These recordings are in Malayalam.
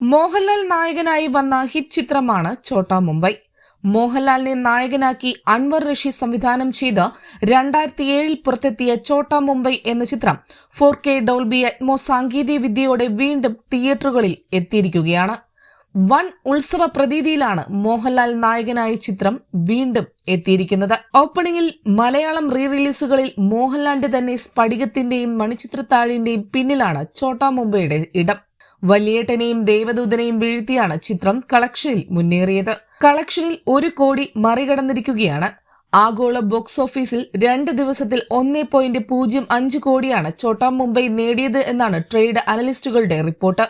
മോഹൻലാൽ നായകനായി വന്ന ഹിറ്റ് ചിത്രമാണ് ഛോട്ടാ മുംബൈ. മോഹൻലാലിനെ നായകനാക്കി അൻവർ റഷി സംവിധാനം ചെയ്ത് രണ്ടായിരത്തി ഏഴിൽ പുറത്തെത്തിയ ഛോട്ടാ മുംബൈ എന്ന ചിത്രം ഫോർ കെ ഡോൾബി അറ്റ്മോ സാങ്കേതിക വിദ്യയോടെ വീണ്ടും തിയേറ്ററുകളിൽ എത്തിയിരിക്കുകയാണ്. വൻ ഉത്സവ പ്രതീതിയിലാണ് മോഹൻലാൽ നായകനായ ചിത്രം വീണ്ടും എത്തിയിരിക്കുന്നത്. ഓപ്പണിംഗിൽ മലയാളം റീ റിലീസുകളിൽ മോഹൻലാലിന്റെ തന്നെ സ്ഫടികത്തിന്റെയും മണിച്ചിത്രത്താഴിന്റെയും പിന്നിലാണ് ഛോട്ടാ മുംബൈയുടെ ഇടം. വലിയേട്ടനെയും ദേവദൂതനെയും വീഴ്ത്തിയാണ് ചിത്രം കളക്ഷനിൽ മുന്നേറിയത്. കളക്ഷനിൽ ഒരു കോടി മറികടന്നിരിക്കുകയാണ്. ആഗോള ബോക്സ് ഓഫീസിൽ രണ്ട് ദിവസത്തിൽ ഒന്നേ പോയിന്റ് പൂജ്യം അഞ്ച് കോടിയാണ് ചോട്ടാ മുംബൈ നേടിയത് എന്നാണ് ട്രേഡ് അനലിസ്റ്റുകളുടെ റിപ്പോർട്ട്.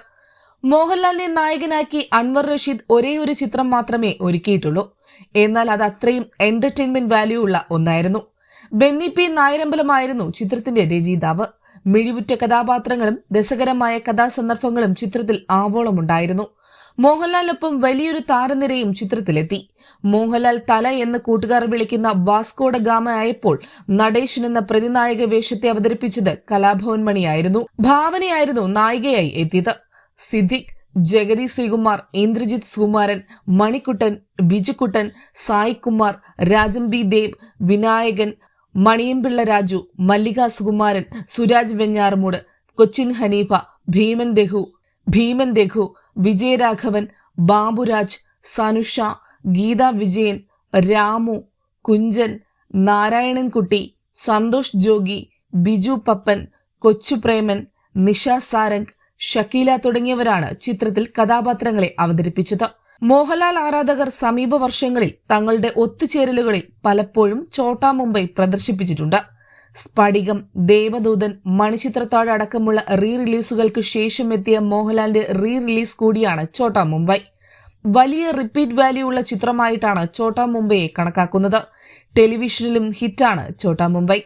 മോഹൻലാലിനെ നായകനാക്കി അൻവർ റഷീദ് ഒരേ ഒരു ചിത്രം മാത്രമേ ഒരുക്കിയിട്ടുള്ളൂ. എന്നാൽ അത് അത്രയും എന്റർടൈൻമെന്റ് വാല്യൂ ഉള്ള ഒന്നായിരുന്നു. ബെന്നി പി നായരമ്പലമായിരുന്നു ചിത്രത്തിന്റെ രചയിതാവ്. മിഴിവുറ്റ കഥാപാത്രങ്ങളും രസകരമായ കഥാസന്ദർഭങ്ങളും ചിത്രത്തിൽ ആവോളമുണ്ടായിരുന്നു. മോഹൻലാലിനൊപ്പം വലിയൊരു താരനിരയും ചിത്രത്തിലെത്തി. മോഹൻലാൽ തല എന്ന് കൂട്ടുകാർ വിളിക്കുന്ന വാസ്കോഡ ഗാമ ആയപ്പോൾ നടേശൻ എന്ന പ്രതിനായക വേഷത്തെ അവതരിപ്പിച്ചത് കലാഭവൻ മണിയായിരുന്നു. ഭാവനയായിരുന്നു നായികയായി എത്തിയത്. സിദ്ദിഖ് ജഗതി ശ്രീകുമാർ ഇന്ദ്രജിത് സുകുമാരൻ മണിക്കുട്ടൻ ബിജുക്കുട്ടൻ സായികുമാർ രാജം ബി ദേവ് വിനായകൻ മണിയമ്പിള്ള രാജു മല്ലിക സുകുമാരൻ സുരാജ് വെഞ്ഞാറമൂട് കൊച്ചിൻ ഹനീഫ ഭീമൻ രഘു ഭീമൻ രഘു വിജയരാഘവൻ ബാബുരാജ് സനുഷ ഗീത വിജയൻ രാമു കുഞ്ചൻ നാരായണൻകുട്ടി സന്തോഷ് ജോഗി ബിജു പപ്പൻ കൊച്ചുപ്രേമൻ നിഷ സാരംഗ് ഷക്കീല തുടങ്ങിയവരാണ് ചിത്രത്തിൽ കഥാപാത്രങ്ങളെ അവതരിപ്പിച്ചത്. മോഹൻലാൽ ആരാധകർ സമീപ വർഷങ്ങളിൽ തങ്ങളുടെ ഒത്തുചേരലുകളിൽ പലപ്പോഴും ചോട്ടാ മുംബൈ പ്രദർശിപ്പിച്ചിട്ടുണ്ട്. സ്ഫടികം ദേവദൂതൻ മണിച്ചിത്രത്താഴ് അടക്കമുള്ള റീ റിലീസുകൾക്ക് ശേഷം എത്തിയ മോഹൻലാലിന്റെ റീ റിലീസ് കൂടിയാണ് ചോട്ടാ മുംബൈ. വലിയ റിപ്പീറ്റ് വാല്യൂ ഉള്ള ചിത്രമായിട്ടാണ് ചോട്ടാ മുംബൈയെ കണക്കാക്കുന്നത്. ടെലിവിഷനിലും ഹിറ്റാണ് ചോട്ടാ മുംബൈ.